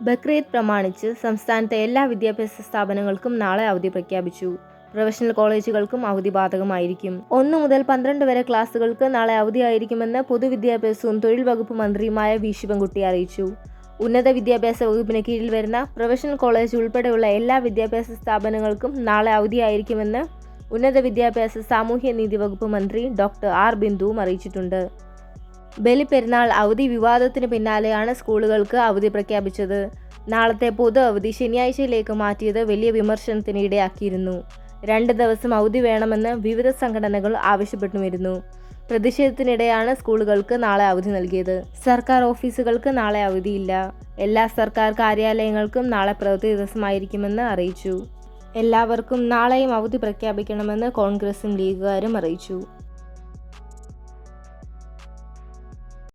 ബക്രീദ് പ്രമാണിച്ച് സംസ്ഥാനത്തെ എല്ലാ വിദ്യാഭ്യാസ സ്ഥാപനങ്ങൾക്കും നാളെ അവധി പ്രഖ്യാപിച്ചു. പ്രൊഫഷണൽ കോളേജുകൾക്കും അവധി ബാധകമായിരിക്കും. ഒന്നു മുതൽ പന്ത്രണ്ട് വരെ ക്ലാസുകൾക്ക് നാളെ അവധിയായിരിക്കുമെന്ന് പൊതുവിദ്യാഭ്യാസവും തൊഴിൽ വകുപ്പ് മന്ത്രിയുമായ വി. ശിവൻകുട്ടി അറിയിച്ചു. ഉന്നത വിദ്യാഭ്യാസ വകുപ്പിന് കീഴിൽ വരുന്ന പ്രൊഫഷണൽ കോളേജ് ഉൾപ്പെടെയുള്ള എല്ലാ വിദ്യാഭ്യാസ സ്ഥാപനങ്ങൾക്കും നാളെ അവധിയായിരിക്കുമെന്ന് ഉന്നത വിദ്യാഭ്യാസ സാമൂഹ്യനീതി വകുപ്പ് മന്ത്രി ഡോക്ടർ ആർ. ബിന്ദുവും അറിയിച്ചിട്ടുണ്ട്. ബലിപ്പെരുന്നാൾ അവധി വിവാദത്തിന് പിന്നാലെയാണ് സ്കൂളുകൾക്ക് അവധി പ്രഖ്യാപിച്ചത്. നാളത്തെ പൊതു അവധി ശനിയാഴ്ചയിലേക്ക് മാറ്റിയത് വലിയ വിമർശനത്തിന് ഇടയാക്കിയിരുന്നു. രണ്ട് ദിവസം അവധി വേണമെന്ന് വിവിധ സംഘടനകൾ ആവശ്യപ്പെട്ടുവരുന്നു. പ്രതിഷേധത്തിനിടെയാണ് സ്കൂളുകൾക്ക് നാളെ അവധി നൽകിയത്. സർക്കാർ ഓഫീസുകൾക്ക് നാളെ അവധിയില്ല. എല്ലാ സർക്കാർ കാര്യാലയങ്ങൾക്കും നാളെ പ്രവൃത്തി ദിവസമായിരിക്കുമെന്ന് അറിയിച്ചു. എല്ലാവർക്കും നാളെയും അവധി പ്രഖ്യാപിക്കണമെന്ന് കോൺഗ്രസും ലീഗുകാരും അറിയിച്ചു.